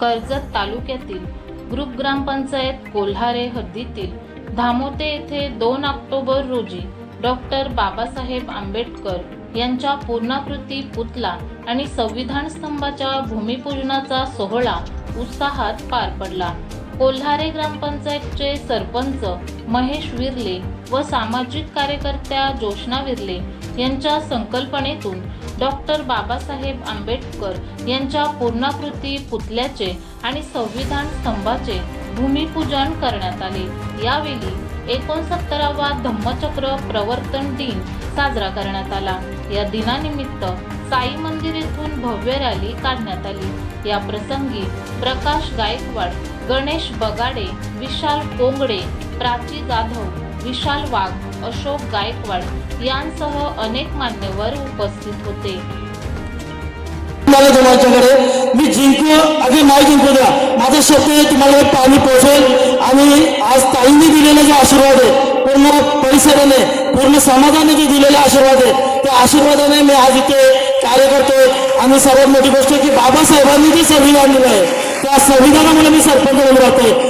कर्जत तालुक्यातील ग्रुप ग्रामपंचायत कोल्हारे हद्दीतील धामोते येथे दोन ऑक्टोबर रोजी डॉक्टर बाबासाहेब आंबेडकर यांच्या पूर्णाकृती पुतला आणि संविधान स्तंभाच्या भूमिपूजनाचा सोहळा उत्साहात पार पडला. कोल्हारे ग्रामपंचायतचे सरपंच महेश विरले व सामाजिक कार्यकर्त्या जोशना विरले यांच्या संकल्पनेतून डॉक्टर बाबासाहेब आंबेडकर यांच्या पूर्णाकृती पुतल्याचे आणि संविधान स्तंभाचे भूमिपूजन करण्यात आले. यावेळी एकोणसत्तरावा धम्मचक्र प्रवर्तन दिन साजरा करण्यात आला. या दिनानिमित्त साई मंदिर येथून भव्य रॅली काढण्यात आली. या प्रसंगी प्रकाश गायकवाड गणेश बगाडे विशाल कोंगडे प्राची जाधव विशाल वाघ अशोक गायकवाड यांसह अनेक मान्यवर उपस्थित होते. मला तुमच्याकडे मी जिंकू अगदी नाही जिंकू द्या. माझं शब्द आहे तुम्हाला पाणी पोहोचेल. आणि आज ताईंनी दिलेले जे आशीर्वाद आहे पूर्ण परिसराने पूर्ण समाजाने जे दिलेले आशीर्वाद आहे त्या आशीर्वादाने मी आज इथे कार्य करतो आणि सर्वात मोठी गोष्ट की बाबासाहेबांनी जे संविधान दिलं आहे त्या संविधानामुळे मी सरपंच म्हणून राहतोय.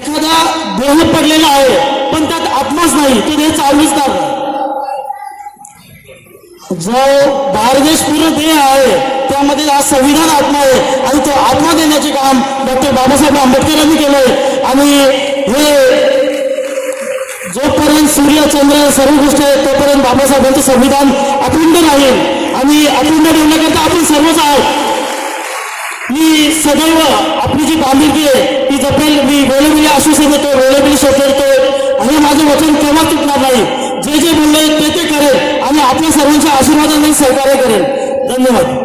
एखादा देह पडलेला आहे पण त्यात आत्माच नाही तो देह चालूच नाही. जो भारदेश पूर्ण देह आहे त्यामध्ये हा संविधान आत्मा आहे आणि तो आत्मा देण्याचे काम डॉक्टर बाबासाहेब आंबेडकरांनी केलंय. आणि हे जोपर्यंत सूर्य चंद्र सर्व गोष्टी आहेत तोपर्यंत बाबासाहेबांचं संविधान अखंड राहील. आणि अखंड ठेवण्याकरता आपण सर्वच आहोत. मी सदैव आपली जी बांधिलकी आहे ती जपेल मी वेळोवेळी आश्वासन देतो वेळोवेळी करतो आणि माझं वचन केव्हा तुटणार नाही. जे जे बोलले ते ते करेल आणि आपल्या सर्वांच्या आशीर्वादाने सहकार्य करेल. धन्यवाद.